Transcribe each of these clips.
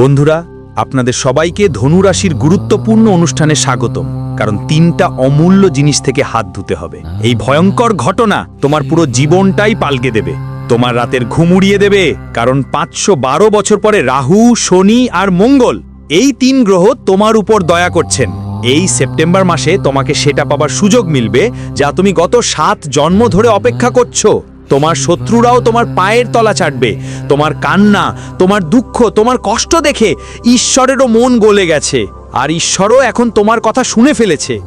বন্ধুরা, আপনাদের সবাইকে ধনুরাশির গুরুত্বপূর্ণ অনুষ্ঠানে স্বাগতম, কারণ তিনটা অমূল্য জিনিস থেকে হাত ধুতে হবে। এই ভয়ঙ্কর ঘটনা তোমার পুরো জীবনটাই পাল্টে দেবে, তোমার রাতের ঘুম উড়িয়ে দেবে, কারণ পাঁচশো বারো বছর পরে রাহু, শনি আর মঙ্গল, এই তিন গ্রহ তোমার উপর দয়া করছেন। এই সেপ্টেম্বর মাসে তোমাকে সেটা পাবার সুযোগ মিলবে, যা তুমি গত সাত জন্ম ধরে অপেক্ষা করছ। তোমার শত্রুরাও তোমার পায়ের তলা চাটবে। তোমার কান্না, তোমার দুঃখ, তোমার কষ্ট দেখে ঈশ্বরেরও মন গলে গেছে। আর ঈশ্বরও এখন তোমার কথা শুনে ফেলেছে।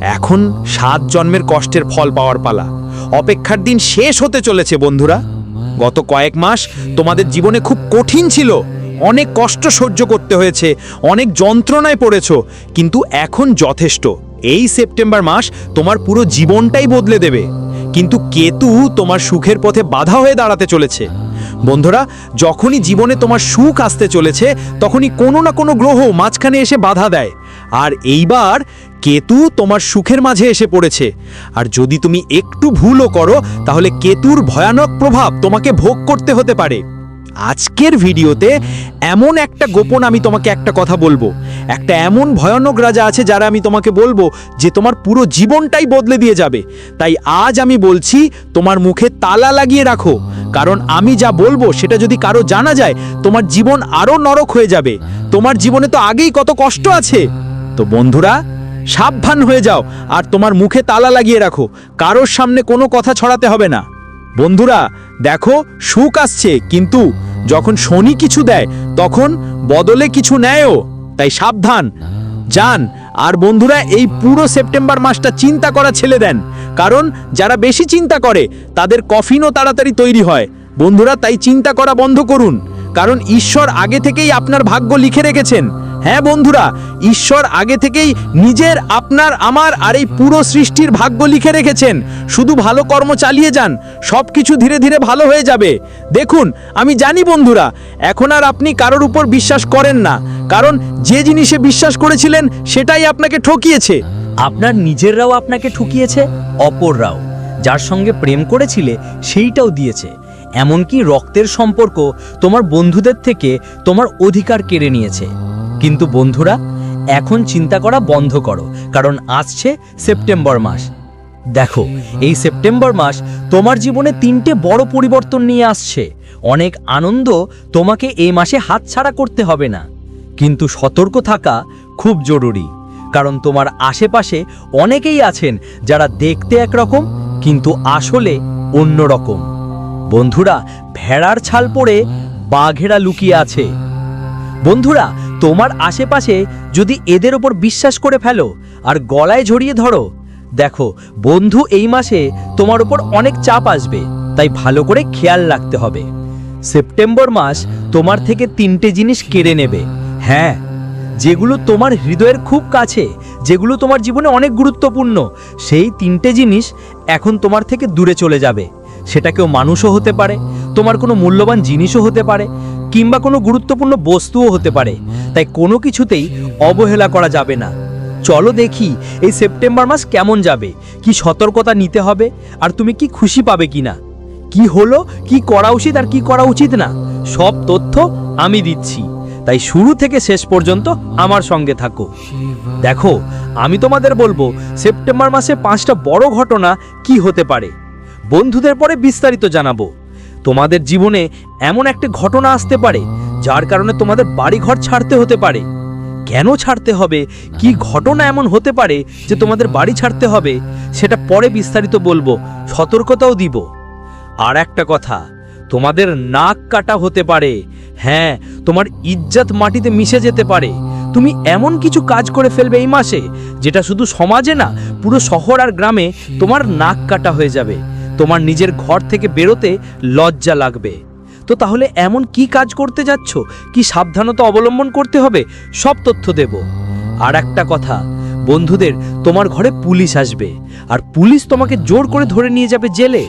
এখন সাত জন্মের কষ্টের ফল পাওয়ার পালা। অপেক্ষার দিন শেষ হতে চলেছে বন্ধুরা। গত কয়েক মাস তোমাদের জীবনে খুব কঠিন ছিল। অনেক কষ্ট সহ্য করতে হয়েছে, অনেক যন্ত্রণায় পড়েছ, কিন্তু এখন যথেষ্ট। এই সেপ্টেম্বর মাস তোমার পুরো জীবনটাই বদলে দেবে। কিন্তু কেতু তোমার সুখের পথে বাধা হয়ে দাঁড়াতে চলেছে। বন্ধুরা, যখনই জীবনে তোমার সুখ আসতে চলেছে, তখনই কোনো না কোনো গ্রহ মাঝখানে এসে বাধা দেয়। আর এইবার কেতু তোমার সুখের মাঝে এসে পড়েছে। আর যদি তুমি একটু ভুলও করো, তাহলে কেতুর ভয়ানক প্রভাব তোমাকে ভোগ করতে হতে পারে। আজকের ভিডিওতে এমন একটা গোপন আমি তোমাকে একটা কথা বলব। একটা এমন ভয়ানক রাজা আছে যারা আমি তোমাকে বলব যে তোমার পুরো জীবনটাই বদলে দিয়ে যাবে। তাই আজ আমি বলছি, তোমার মুখে তালা লাগিয়ে রাখো। কারণ আমি যা বলব সেটা যদি কারও জানা যায়, তোমার জীবন আরও নরক হয়ে যাবে। তোমার জীবনে তো আগেই কত কষ্ট আছে। তো বন্ধুরা, সাবধান হয়ে যাও আর তোমার মুখে তালা লাগিয়ে রাখো। কারোর সামনে কোনো কথা ছড়াতে হবে না। বন্ধুরা দেখো, সুখ আসছে, কিন্তু যখন শনি কিছু দেয়, তখন বদলে কিছু নেয়ও। তাই সাবধান। যান, আর বন্ধুরা, এই পুরো সেপ্টেম্বর মাসটা চিন্তা করা ছেলে দেন। কারণ যারা বেশি চিন্তা করে, তাদের কফিনও তাড়াতাড়ি তৈরি হয়। বন্ধুরা, তাই চিন্তা করা বন্ধ করুন। কারণ ঈশ্বর আগে থেকেই আপনার ভাগ্য লিখে রেখেছেন। হ্যাঁ বন্ধুরা, ঈশ্বর আগে থেকেই নিজের, আপনার, আমার আর এই পুরো সৃষ্টির ভাগ্য লিখে রেখেছেন। শুধু ভালো কর্ম চালিয়ে যান সব কিছু ধীরে ধীরে ভালো হয়ে যাবে। দেখুন, আমি জানি বন্ধুরা, এখন আর আপনি কারোর উপর বিশ্বাস করেন না, কারণ যে জিনিসে বিশ্বাস করেছিলেন, সেটাই আপনাকে ঠকিয়েছে। আপনার নিজেররাও আপনাকে ঠকিয়েছে, অপররাও। যার সঙ্গে প্রেম করেছিলে, সেইটাও দিয়েছে। এমনকি রক্তের সম্পর্ক তোমার বন্ধুদের থেকে তোমার অধিকার কেড়ে নিয়েছে। কিন্তু বন্ধুরা, এখন চিন্তা করা বন্ধ করো, কারণ আসছে সেপ্টেম্বর মাস। দেখো, এই সেপ্টেম্বর মাস তোমার জীবনে তিনটে বড় পরিবর্তন নিয়ে আসছে। অনেক আনন্দ তোমাকে এই মাসে হাতছাড়া করতে হবে না। কিন্তু সতর্ক থাকা খুব জরুরি, কারণ তোমার আশেপাশে অনেকেই আছেন যারা দেখতে একরকম, কিন্তু আসলে অন্যরকম। বন্ধুরা, ভেড়ার ছাল পরে বাঘেরা লুকিয়ে আছে। বন্ধুরা তোমার আশেপাশে যদি এদের ওপর বিশ্বাস করে ফেলো আর গলায় ঝরিয়ে ধরো। দেখো, বন্ধু এই মাসে তোমার উপর অনেক চাপ আসবে, তাই ভালো করে খেয়াল রাখতে হবে। সেপ্টেম্বর মাস তোমার থেকে তিনটে জিনিস কেড়ে নেবে। হ্যাঁ যেগুলো তোমার হৃদয়ের খুব কাছে, যেগুলো তোমার জীবনে অনেক গুরুত্বপূর্ণ, সেই তিনটে জিনিস এখন তোমার থেকে দূরে চলে যাবে। সেটা কেউ মানুষও হতে পারে, তোমার কোনো মূল্যবান জিনিসও হতে পারে, কিংবা কোনো গুরুত্বপূর্ণ বস্তুও হতে পারে। তাই কোনো কিছুতেই অবহেলা করা যাবে না। চলো দেখি এই সেপ্টেম্বর মাস কেমন যাবে, কি সতর্কতা নিতে হবে, আর তুমি কি খুশি পাবে কিনা। কি হলো, কি করা উচিত আর কি করা উচিত না, সব তথ্য আমি দিচ্ছি। তাই শুরু থেকে শেষ পর্যন্ত আমার সঙ্গে থাকো। দেখো, আমি তোমাদের বলব, সেপ্টেম্বর মাসে পাঁচটা বড় ঘটনা কি হতে পারে। বন্ধুদের পরে বিস্তারিত জানাব। তোমাদের জীবনে এমন একটা ঘটনা আসতে পারে, যার কারণে তোমাদের বাড়িঘর ছাড়তে হতে পারে। কেন ছাড়তে হবে? কি ঘটনা এমন হতে পারে যে তোমাদের বাড়ি ছাড়তে হবে? সেটা পরে বিস্তারিত বলব, সতর্কতাও দিব। আর একটা কথা, তোমাদের নাক কাটা হতে পারে। হ্যাঁ তোমার ইজ্জত মাটিতে মিশে যেতে পারে। তুমি এমন কিছু কাজ করে ফেলবে এই মাসে, যেটা শুধু সমাজে না, পুরো শহর আর গ্রামে তোমার নাক কাটা হয়ে যাবে। তোমার নিজের ঘর থেকে বেরোতে লজ্জা লাগবে। তো তাহলে এমন কি কাজ করতে যাচ্ছ? কি সাবধানতা অবলম্বন করতে হবে? সব তথ্য দেব। আর একটা কথা, বন্ধুদের, তোমার ঘরে পুলিশ আসবে। আর পুলিশ তোমাকে জোর করে ধরে নিয়ে যাবে জেলে।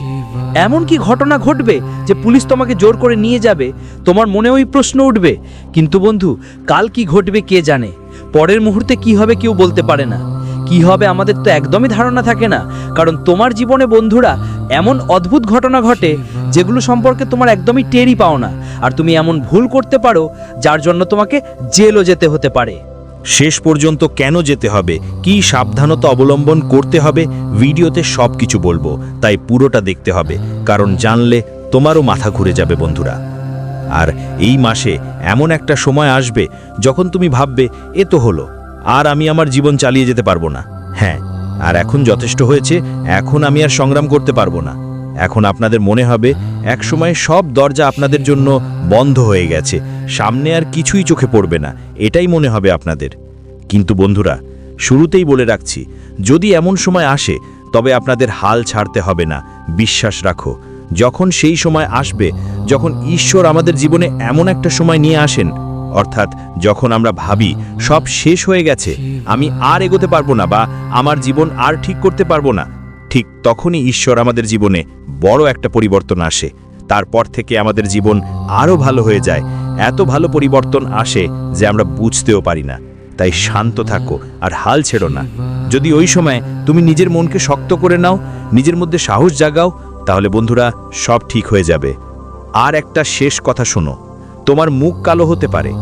এমন কি ঘটনা ঘটবে যে পুলিশ তোমাকে জোর করে নিয়ে যাবে? তোমার মনে ওই প্রশ্ন উঠবে। কিন্তু বন্ধু, কাল কি ঘটবে কে জানে? পরের মুহূর্তে কি হবে কেউ বলতে পারে না। কি হবে আমাদের তো একদমই ধারণা থাকে না। কারণ তোমার জীবনে বন্ধুরা এমন অদ্ভুত ঘটনা ঘটে যেগুলো সম্পর্কে তোমার একদমই টেরই পাও না। আর তুমি এমন ভুল করতে পারো যার জন্য তোমাকে জেলও যেতে হতে পারে। শেষ পর্যন্ত কেন যেতে হবে? কি সাবধানতা অবলম্বন করতে হবে? ভিডিওতে সব কিছু বলব, তাই পুরোটা দেখতে হবে। কারণ জানলে তোমারও মাথা ঘুরে যাবে বন্ধুরা। আর এই মাসে এমন একটা সময় আসবে যখন তুমি ভাববে, এ তো হলো। আর আমি আমার জীবন চালিয়ে যেতে পারব না। হ্যাঁ আর এখন যথেষ্ট হয়েছে, এখন আমি আর সংগ্রাম করতে পারব না। এখন আপনাদের মনে হবে, একসময় সব দরজা আপনাদের জন্য বন্ধ হয়ে গেছে, সামনে আর কিছুই চোখে পড়বে না, এটাই মনে হবে আপনাদের। কিন্তু বন্ধুরা, শুরুতেই বলে রাখছি, যদি এমন সময় আসে, তবে আপনাদের হাল ছাড়তে হবে না, বিশ্বাস রাখো। যখন সেই সময় আসবে, যখন ঈশ্বর আমাদের জীবনে এমন একটা সময় নিয়ে আসেন অর্থাৎ যখন আমরা ভাবি সব শেষ হয়ে গেছে, আমি আর এগোতে পারব না বা আমার জীবন আর ঠিক করতে পারব না, ঠিক তখনই ঈশ্বর আমাদের জীবনে বড় একটা পরিবর্তন আসে। তারপর থেকে আমাদের জীবন আরও ভালো হয়ে যায়, এত ভালো পরিবর্তন আসে যে আমরা বুঝতেও পারি না। তাই শান্ত থাকো আর হাল ছেড়ো না। যদি ওই সময় তুমি নিজের মনকে শক্ত করে নাও, নিজের মধ্যে সাহস জাগাও, তাহলে বন্ধুরা সব ঠিক হয়ে যাবে। আর একটা শেষ কথা শোনো তোমার মুখ কালো হতে পারে।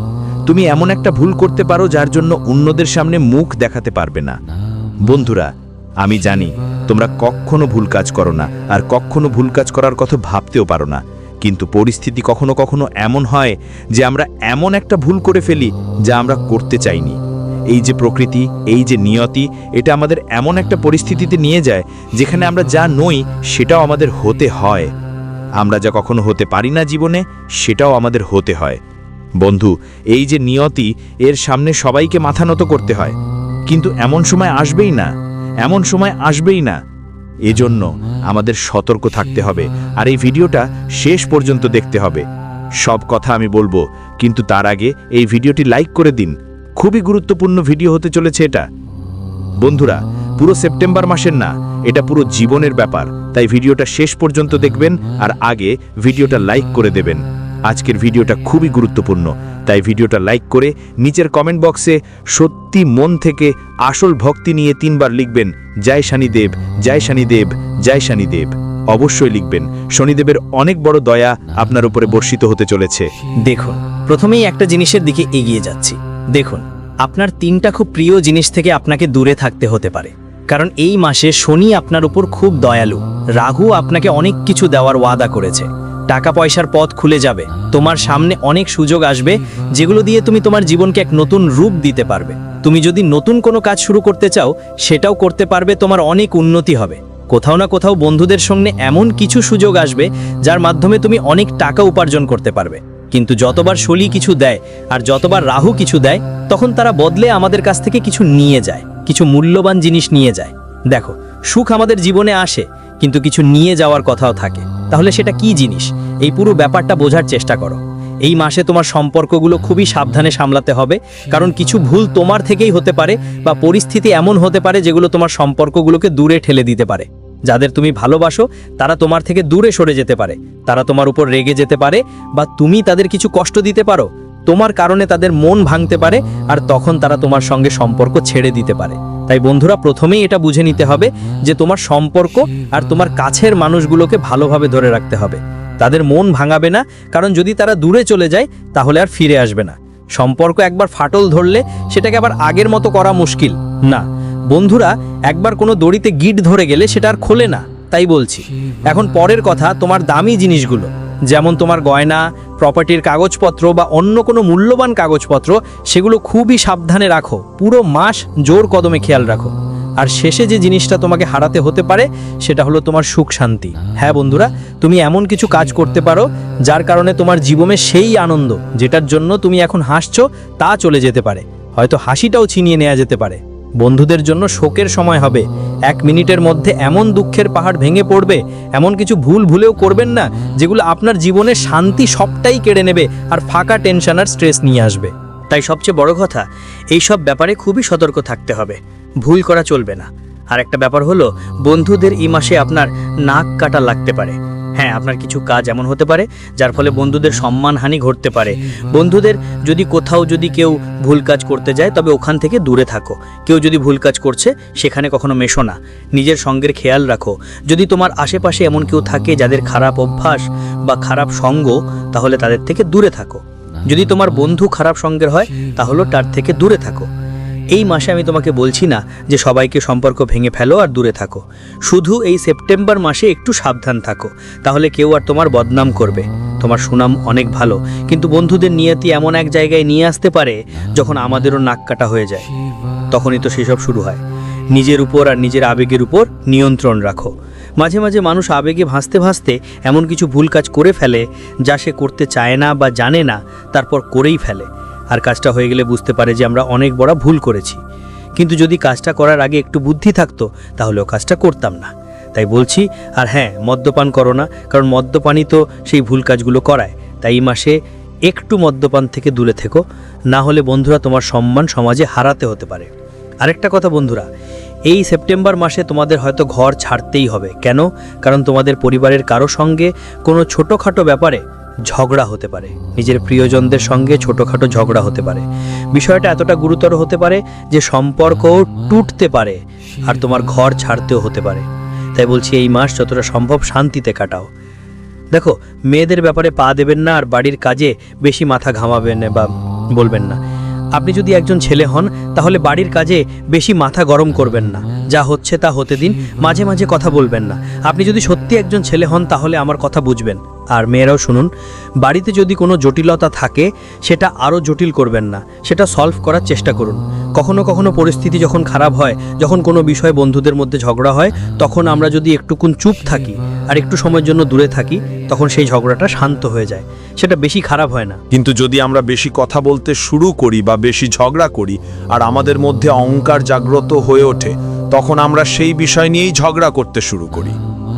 তুমি এমন একটা ভুল করতে পারো যার জন্য অন্যদের সামনে মুখ দেখাতে পারবে না। বন্ধুরা, আমি জানি তোমরা কখনো ভুল কাজ করো না আর কখনো ভুল কাজ করার কথা ভাবতেও পারো না। কিন্তু পরিস্থিতি কখনো কখনো এমন হয় যে আমরা এমন একটা ভুল করে ফেলি যা আমরা করতে চাইনি। এই যে প্রকৃতি, এই যে নিয়তি, এটা আমাদের এমন একটা পরিস্থিতিতে নিয়ে যায় যেখানে আমরা যা নই সেটাও আমাদের হতে হয়। আমরা যা কখনো হতে পারি না জীবনে, সেটাও আমাদের হতে হয়। বন্ধু, এই যে নিয়তি, এর সামনে সবাইকে মাথা নত করতে হয়। কিন্তু এমন সময় আসবেই না, এমন সময় আসবেই না। এজন্য আমাদের সতর্ক থাকতে হবে, আর এই ভিডিওটা শেষ পর্যন্ত দেখতে হবে। সব কথা আমি বলব, কিন্তু তার আগে এই ভিডিওটি লাইক করে দিন। খুবই গুরুত্বপূর্ণ ভিডিও হতে চলেছে এটা। বন্ধুরা, পুরো সেপ্টেম্বর মাসের না, এটা পুরো জীবনের ব্যাপার। তাই ভিডিওটা শেষ পর্যন্ত দেখবেন আর আগে ভিডিওটা লাইক করে দেবেন। আজকের ভিডিওটা খুবই গুরুত্বপূর্ণ, তাই ভিডিওটা লাইক করে নিচের কমেন্ট বক্সে সত্যি মন থেকে আসল ভক্তি নিয়ে তিনবার লিখবেন, জয় শনিদেব জয় শনিদেব জয় শনিদেব। অবশ্যই লিখবেন, শনিদেবের অনেক বড় দয়া আপনার উপরে বর্ষিত হতে চলেছে। দেখুন, প্রথমেই একটা জিনিসের দিকে এগিয়ে যাচ্ছি। দেখুন, আপনার তিনটা খুব প্রিয় জিনিস থেকে আপনাকে দূরে থাকতে হতে পারে। কারণ এই মাসে শনি আপনার উপর খুব দয়ালু। রাহু আপনাকে অনেক কিছু দেওয়ার ওয়াদা করেছে। টাকা পয়সার পথ খুলে যাবে। তোমার সামনে অনেক সুযোগ আসবে যেগুলো দিয়ে তুমি তোমার জীবনকে এক নতুন রূপ দিতে পারবে। তুমি যদি নতুন কোনো কাজ শুরু করতে চাও, সেটাও করতে পারবে, তোমার অনেক উন্নতি হবে। কোথাও না কোথাও বন্ধুদের সঙ্গে এমন কিছু সুযোগ আসবে, যার মাধ্যমে তুমি অনেক টাকা উপার্জন করতে পারবে। কিন্তু যতবার শলি কিছু দেয় আর যতবার রাহু কিছু দেয়, তখন তারা বদলে আমাদের কাছ থেকে কিছু নিয়ে যায়। কিছু মূল্যবান জিনিস নিয়ে যায়। দেখো, সুখ আমাদের জীবনে আসে, কিন্তু কিছু নিয়ে যাওয়ার কথাও থাকে। তাহলে সেটা কি জিনিস? এই পুরো ব্যাপারটা বোঝার চেষ্টা করো। এই মাসে তোমার সম্পর্কগুলো খুবই সাবধানে সামলাতে হবে, কারণ কিছু ভুল তোমার থেকেই হতে পারে বা পরিস্থিতি এমন হতে পারে যেগুলো তোমার সম্পর্কগুলোকে দূরে ঠেলে দিতে পারে। যাদের তুমি ভালোবাসো, তারা তোমার থেকে দূরে সরে যেতে পারে। তারা তোমার উপর রেগে যেতে পারে বা তুমি তাদের কিছু কষ্ট দিতে পারো। তোমার কারণে তাদের মন ভাঙতে পারে আর তখন তারা তোমার সঙ্গে সম্পর্ক ছেড়ে দিতে পারে। তাই বন্ধুরা, প্রথমেই এটা বুঝে নিতে হবে যে তোমার সম্পর্ক আর তোমার কাছের মানুষগুলোকে ভালোভাবে ধরে রাখতে হবে। তাদের মন ভাঙাবে না, কারণ যদি তারা দূরে চলে যায়, তাহলে আর ফিরে আসবে না। সম্পর্ক একবার ফাটল ধরলে সেটাকে আবার আগের মতো করা মুশকিল। না, বন্ধুরা, একবার কোনো দড়িতে গিট ধরে গেলে সেটা আর খোলে না, তাই বলছি। এখন পরের কথা, তোমার দামি জিনিসগুলো, যেমন তোমার গয়না প্রপার্টির কাগজপত্র বা অন্য কোনো মূল্যবান কাগজপত্র, সেগুলো খুবই সাবধানে রাখো। পুরো মাস জোর কদমে খেয়াল রাখো। আর শেষে যে জিনিসটা তোমাকে হারাতে হতে পারে, সেটা হলো তোমার সুখ শান্তি। হ্যাঁ বন্ধুরা, তুমি এমন কিছু কাজ করতে পারো, যার কারণে তোমার জীবনে সেই আনন্দ, যেটার জন্য তুমি এখন হাসছো, তা চলে যেতে পারে। হয়তো হাসিটাও ছিনিয়ে নেওয়া যেতে পারে। বন্ধুদের জন্য শোকের সময় হবে। এক মিনিটের মধ্যে এমন দুঃখের পাহাড় ভেঙে পড়বে, এমন কিছু ভুল ভুলেও করবেন না, যেগুলো আপনার জীবনের শান্তি সবটাই কেড়ে নেবে আর ফাঁকা টেনশন আর স্ট্রেস নিয়ে আসবে। তাই সবচেয়ে বড় কথা এই সব ব্যাপারে খুবই সতর্ক থাকতে হবে। ভুল করা চলবে না। আর একটা ব্যাপার হলো, বন্ধুদের এই মাসে আপনার নাক কাটা লাগতে পারে। হ্যাঁ আপনার কিছু কাজ এমন হতে পারে যার ফলে বন্ধুদের সম্মানহানি ঘটতে পারে। বন্ধুদের যদি কোথাও যদি কেউ ভুল কাজ করতে যায়, তবে ওখান থেকে দূরে থাকো। কেউ যদি ভুল কাজ করছে, সেখানে কখনো মেশো না। নিজের সঙ্গের খেয়াল রাখো। যদি তোমার আশেপাশে এমন কেউ থাকে যাদের খারাপ অভ্যাস বা খারাপ সঙ্গ, তাহলে তাদের থেকে দূরে থাকো। যদি তোমার বন্ধু খারাপ সঙ্গের হয়, তাহলে তার থেকে দূরে থাকো। এই মাসে আমি তোমাকে বলছি না যে সবাইকে সম্পর্ক ভেঙে ফেলো আর দূরে থাকো। শুধু এই সেপ্টেম্বর মাসে একটু সাবধান থাকো, তাহলে কেউ আর তোমার বদনাম করবে। তোমার সুনাম অনেক ভালো, কিন্তু বন্ধুদের নিয়তি এমন এক জায়গায় নিয়ে আসতে পারে যখন আমাদেরও নাক কাটা হয়ে যায়। তখনই তো সেসব শুরু হয়। নিজের উপর আর নিজের আবেগের উপর নিয়ন্ত্রণ রাখো। মাঝে মাঝে মানুষ আবেগে ভাসতে ভাসতে এমন কিছু ভুল কাজ করে ফেলে যা সে করতে চায় না বা জানে না, তারপর করেই ফেলে। আর কাজটা হয়ে গেলে বুঝতে পারে যে আমরা অনেক বড় ভুল করেছি। কিন্তু যদি কাজটা করার আগে একটু বুদ্ধি থাকতো তাহলে ও কাজটা করতাম না। তাই বলছি, আর হ্যাঁ মদ্যপান করো না, কারণ মদ্যপানই তো সেই ভুল কাজগুলো করায়। তাই এই মাসে একটু মদ্যপান থেকে দূরে থেকো, না হলে বন্ধুরা তোমার সম্মান সমাজে হারাতে হতে পারে। আরেকটা কথা বন্ধুরা, এই সেপ্টেম্বর মাসে তোমাদের হয়তো ঘর ছাড়তেই হবে। কেন? কারণ তোমাদের পরিবারের কারও সঙ্গে কোনো ছোটোখাটো ব্যাপারে ঝগড়া হতে পারে। নিজের প্রিয়জনদের সঙ্গে ছোটোখাটো ঝগড়া হতে পারে। বিষয়টা এতটা গুরুতর হতে পারে যে সম্পর্কও টুটতে পারে আর তোমার ঘর ছাড়তেও হতে পারে। তাই বলছি এই মাস যতটা সম্ভব শান্তিতে কাটাও। দেখো, মেয়েদের ব্যাপারে পা দেবেন না আর বাড়ির কাজে বেশি মাথা ঘামাবেন বা বলবেন না। আপনি যদি একজন ছেলে হন, তাহলে বাড়ির কাজে বেশি মাথা গরম করবেন না। যা হচ্ছে তা হতে দিন, মাঝে মাঝে কথা বলবেন না। আপনি যদি সত্যি একজন ছেলে হন, তাহলে আমার কথা বুঝবেন। আর মেয়েরাও শুনুন, বাড়িতে যদি কোনো জটিলতা থাকে, সেটা আরও জটিল করবেন না, সেটা সলভ করার চেষ্টা করুন। কখনো কখনো পরিস্থিতি যখন খারাপ হয়, যখন কোনো বিষয়ে বন্ধুদের মধ্যে ঝগড়া হয়, তখন আমরা যদি একটুকুন চুপ থাকি আর একটু সময়ের জন্য দূরে থাকি, তখন সেই ঝগড়াটা শান্ত হয়ে যায়, সেটা বেশি খারাপ হয় না। কিন্তু যদি আমরা বেশি কথা বলতে শুরু করি বা বেশি ঝগড়া করি আর আমাদের মধ্যে অহংকার জাগ্রত হয়ে ওঠে, তখন আমরা সেই বিষয় নিয়েই ঝগড়া করতে শুরু করি,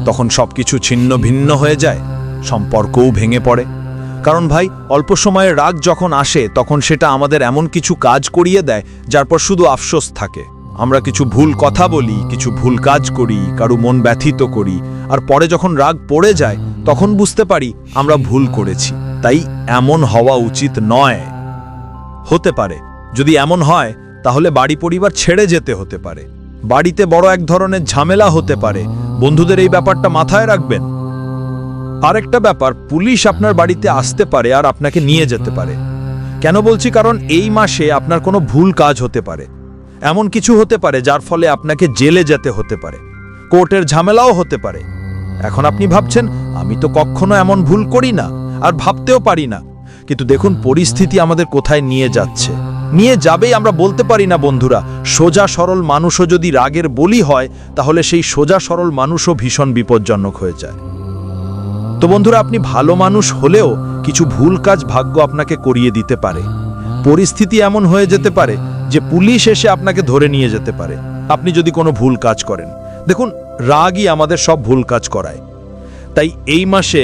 তখন সবকিছু ছিন্ন ভিন্ন হয়ে যায়। সম্পর্কও ভেঙে পড়ে। কারণ ভাই, অল্প সময়ের রাগ যখন আসে, তখন সেটা আমাদের এমন কিছু কাজ করিয়ে দেয়, যার পর শুধু আফসোস থাকে। আমরা কিছু ভুল কথা বলি, কিছু ভুল কাজ করি, কারও মন ব্যথিত করি, আর পরে যখন রাগ পড়ে যায়, তখন বুঝতে পারি আমরা ভুল করেছি। তাই এমন হওয়া উচিত নয়। হতে পারে। যদি এমন হয়, তাহলে বাড়ি পরিবার ছেড়ে যেতে হতে পারে। বাড়িতে বড় এক ধরনের ঝামেলা হতে পারে। বন্ধুদের এই ব্যাপারটা মাথায় রাখবেন। আরেকটা ব্যাপার, পুলিশ আপনার বাড়িতে আসতে পারে আর আপনাকে নিয়ে যেতে পারে। কেন বলছি? কারণ এই মাসে আপনার কোনো ভুল কাজ হতে পারে। এমন কিছু হতে পারে যার ফলে আপনাকে জেলে যেতে হতে পারে। কোর্টের ঝামেলাও হতে পারে। এখন আপনি ভাবছেন, আমি তো কখনো এমন ভুল করি না, আর ভাবতেও পারি না। কিন্তু দেখুন, পরিস্থিতি আমাদের কোথায় নিয়ে যাচ্ছে। নিয়ে যাবেই আমরা বলতে পারি না, বন্ধুরা। সোজা সরল মানুষও যদি রাগের বলি হয়, তাহলে সেই সোজা সরল মানুষও ভীষণ বিপজ্জনক হয়ে যায়। তো বন্ধুরা, আপনি ভালো মানুষ হলেও কিছু ভুল কাজ ভাগ্য আপনাকে করিয়ে দিতে পারে। পরিস্থিতি এমন হয়ে যেতে পারে যে পুলিশ এসে আপনাকে ধরে নিয়ে যেতে পারে। আপনি যদি কোনো ভুল কাজ করেন, দেখুন, রাগই আমাদের সব ভুল কাজ করায়। তাই এই মাসে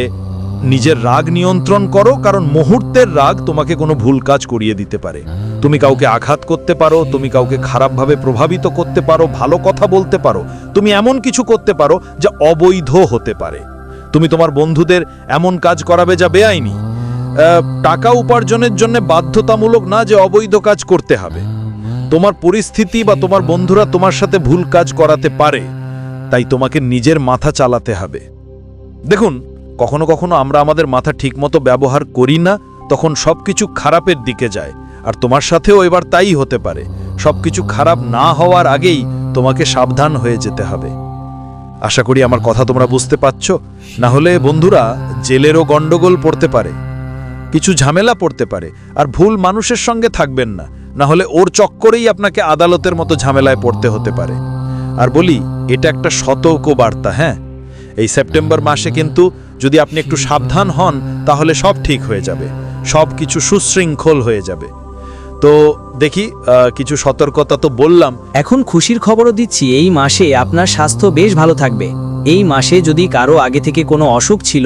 নিজের রাগ নিয়ন্ত্রণ করো, কারণ মুহূর্তের রাগ তোমাকে কোনো ভুল কাজ করিয়ে দিতে পারে। তুমি কাউকে আঘাত করতে পারো, তুমি কাউকে খারাপভাবে প্রভাবিত করতে পারো, ভালো কথা বলতে পারো, তুমি এমন কিছু করতে পারো যা অবৈধ হতে পারে। তুমি তোমার বন্ধুদের এমন কাজ করাবে যা বেআইনি। টাকা উপার্জনের জন্য বাধ্যতামূলক না যে অবৈধ কাজ করতে হবে। তোমার পরিস্থিতি বা তোমার বন্ধুরা তোমার সাথে ভুল কাজ করাতে পারে, তাই তোমাকে নিজের মাথা চালাতে হবে। দেখুন, কখনো কখনো আমরা আমাদের মাথা ঠিকমতো ব্যবহার করি না, তখন সবকিছু খারাপের দিকে যায়। আর তোমার সাথেও এবার তাই হতে পারে। সবকিছু খারাপ না হওয়ার আগেই তোমাকে সাবধান হয়ে যেতে হবে। আশা করি আমার কথা তোমরা বুঝতে পারছ। না হলে বন্ধুরা, জেলেরও গন্ডগোল পড়তে পারে। কিছু ঝামেলা পড়তে পারে। আর ভুল মানুষের সঙ্গে থাকবেন না। না হলে ওর চক্করেই আপনাকে আদালতের মতো ঝামেলায় পড়তে হতে পারে। আর বলি, এটা একটা সতর্ক বার্তা হ্যাঁ? এই সেপ্টেম্বর মাসে কিন্তু যদি আপনি একটু সাবধান হন, তাহলে সব ঠিক হয়ে যাবে। সব কিছু সুশৃঙ্খল হয়ে যাবে। তো দেখি কিছু সতর্কতা তো বললাম। এখন খুশির খবরও দিচ্ছি, এই মাসে আপনার স্বাস্থ্য বেশ ভালো থাকবে। এই মাসে যদি কারও আগে থেকে কোনো অসুখ ছিল,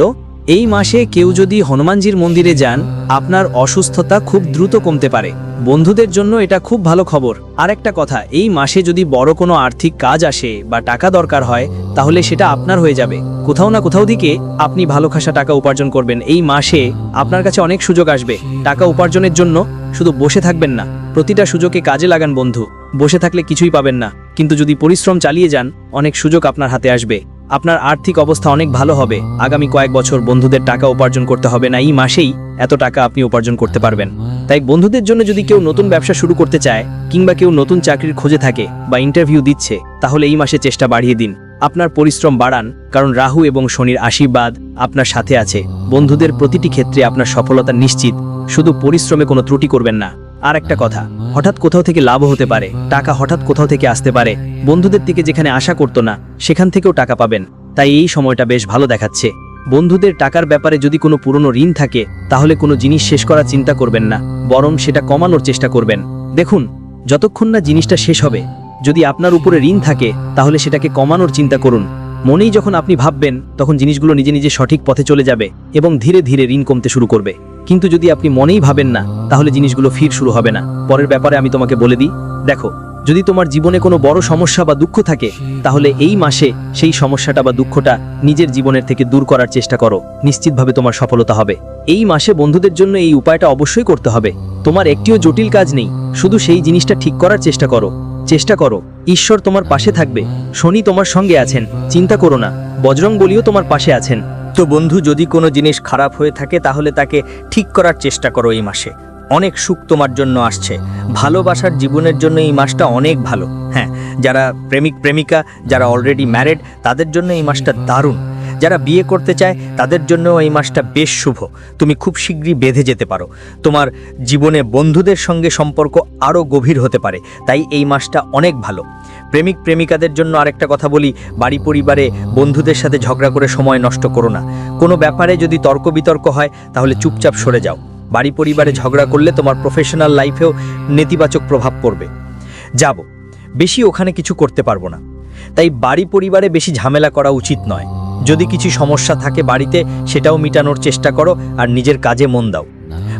এই মাসে কেউ যদি হনুমানজির মন্দিরে যান, আপনার অসুস্থতা খুব দ্রুত কমতে পারে। বন্ধুদের জন্য এটা খুব ভালো খবর। আর একটা কথা, এই মাসে যদি বড় কোনো আর্থিক কাজ আসে বা টাকা দরকার হয়, তাহলে সেটা আপনার হয়ে যাবে। কোথাও না কোথাও দিকে আপনি ভালো খাসা টাকা উপার্জন করবেন। এই মাসে আপনার কাছে অনেক সুযোগ আসবে। টাকা উপার্জনের জন্য শুধু বসে থাকবেন না, প্রতিটা সুযোগে কাজে লাগান বন্ধু। বসে থাকলে কিছুই পাবেন না, কিন্তু যদি পরিশ্রম চালিয়ে যান, অনেক সুযোগ আপনার হাতে আসবে। আপনার আর্থিক অবস্থা অনেক ভালো হবে। আগামী কয়েক বছর বন্ধুদের টাকা উপার্জন করতে হবে না, এই মাসেই এত টাকা আপনি উপার্জন করতে পারবেন। তাই বন্ধুদের জন্য যদি কেউ নতুন ব্যবসা শুরু করতে চায়, কিংবা কেউ নতুন চাকরির খোঁজে থাকে বা ইন্টারভিউ দিচ্ছে, তাহলে এই মাসে চেষ্টা বাড়িয়ে দিন। আপনার পরিশ্রম বাড়ান, কারণ রাহু এবং শনির আশীর্বাদ আপনার সাথে আছে। বন্ধুদের প্রতিটি ক্ষেত্রে আপনার সফলতা নিশ্চিত। শুধু পরিশ্রমে কোনো ত্রুটি করবেন না। আর একটা কথা, হঠাৎ কোথাও থেকে লাভ হতে পারে। টাকা হঠাৎ কোথাও থেকে আসতে পারে। বন্ধুদের থেকে যেখানে আশা করতো না, সেখান থেকেও টাকা পাবেন। তাই এই সময়টা বেশ ভালো দেখাচ্ছে। বন্ধুদের টাকার ব্যাপারে যদি কোনো পুরনো ঋণ থাকে, তাহলে কোনো জিনিস শেষ করার চিন্তা করবেন না, বরং সেটা কমানোর চেষ্টা করবেন। দেখুন, যতক্ষণ না জিনিসটা শেষ হবে, যদি আপনার উপরে ঋণ থাকে, তাহলে সেটাকে কমানোর চিন্তা করুন। মনেই যখন আপনি ভাববেন, তখন জিনিসগুলো নিজে নিজে সঠিক পথে চলে যাবে এবং ধীরে ধীরে ঋণ কমতে শুরু করবে। কিন্তু যদি আপনি মনেই ভাবেন না, তাহলে জিনিসগুলো ফির শুরু হবে না। পরের ব্যাপারে আমি তোমাকে বলে দিই, দেখো যদি তোমার জীবনে কোনো বড় সমস্যা বা দুঃখ থাকে, তাহলে এই মাসে সেই সমস্যাটা বা দুঃখটা নিজের জীবনের থেকে দূর করার চেষ্টা করো। নিশ্চিতভাবে তোমার সফলতা হবে। এই মাসে বন্ধুদের জন্য এই উপায়টা অবশ্যই করতে হবে। তোমার একটিও জটিল কাজ নেই। শুধু সেই জিনিসটা ঠিক করার চেষ্টা করো। চেষ্টা করো। ঈশ্বর তোমার পাশে থাকবে। শনি তোমার সঙ্গে আছেন। চিন্তা করো না। বজরং বলিও তোমার পাশে আছেন। তো বন্ধু, যদি কোনো জিনিস খারাপ হয়ে থাকে, তাহলে তাকে ঠিক করার চেষ্টা করো এই মাসে। অনেক সুখ তোমার জন্য আসছে। ভালোবাসার জীবনের জন্য এই মাসটা অনেক ভালো। হ্যাঁ যারা প্রেমিক, প্রেমিকা, যারা অলরেডি ম্যারেড তাদের জন্য এই মাসটা দারুণ। যারা বিয়ে করতে চায়, তাদের জন্য এই মাসটা বেশ শুভ। তুমি খুব শীঘ্রই বেঁধে যেতে পারো। তোমার জীবনে বন্ধুদের সঙ্গে সম্পর্ক আরও গভীর হতে পারে। তাই এই মাসটা অনেক ভালো। প্রেমিক, প্রেমিকাদের জন্য আরেকটা কথা বলি, বাড়ি পরিবারে বন্ধুদের সাথে ঝগড়া করে সময় নষ্ট করো না। কোনো ব্যাপারে যদি তর্ক বিতর্ক হয়, তাহলে চুপচাপ সরে যাও। বাড়ি পরিবারে ঝগড়া করলে তোমার প্রফেশনাল লাইফেও নেতিবাচক প্রভাব পড়বে। যাব। বেশি ওখানে কিছু করতে পারব না। তাই বাড়ি পরিবারে বেশি ঝামেলা করা উচিত নয়। যদি কিছু সমস্যা থাকে বাড়িতে, সেটাও মেটানোর চেষ্টা করো আর নিজের কাজে মন দাও।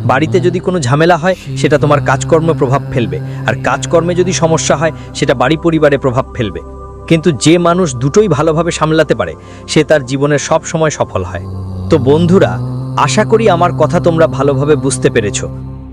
বাড়িতে যদি কোনো ঝামেলা হয়, সেটা তোমার কাজকর্মে প্রভাব ফেলবে। আর কাজকর্মে যদি সমস্যা হয়, সেটা বাড়ি পরিবারে প্রভাব ফেলবে। কিন্তু যে মানুষ দুটোই ভালোভাবে সামলাতে পারে, সে তার জীবনে সব সময় সফল হয়। তো বন্ধুরা আশা করি আমার কথা তোমরা ভালোভাবে বুঝতে পেরেছ।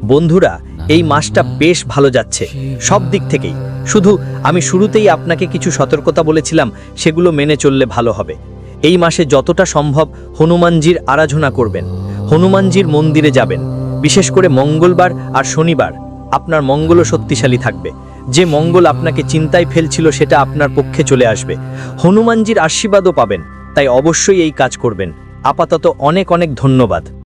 বন্ধুরা, এই মাসটা বেশ ভালো যাচ্ছে, সব দিক থেকেই। শুধু আমি শুরুতেই আপনাকে কিছু সতর্কতা বলেছিলাম, সেগুলো মেনে চললে ভালো হবে। এই মাসে যতটা সম্ভব হনুমানজির আরাধনা করবেন, হনুমানজির মন্দিরে যাবেন। বিশেষ করে মঙ্গলবার আর শনিবার আপনার মঙ্গলও শক্তিশালী থাকবে। যে মঙ্গল আপনাকে চিন্তায় ফেলছিল, সেটা আপনার পক্ষে চলে আসবে। হনুমানজির আশীর্বাদও পাবেন, তাই অবশ্যই এই কাজ করবেন। আপাতত অনেক অনেক ধন্যবাদ।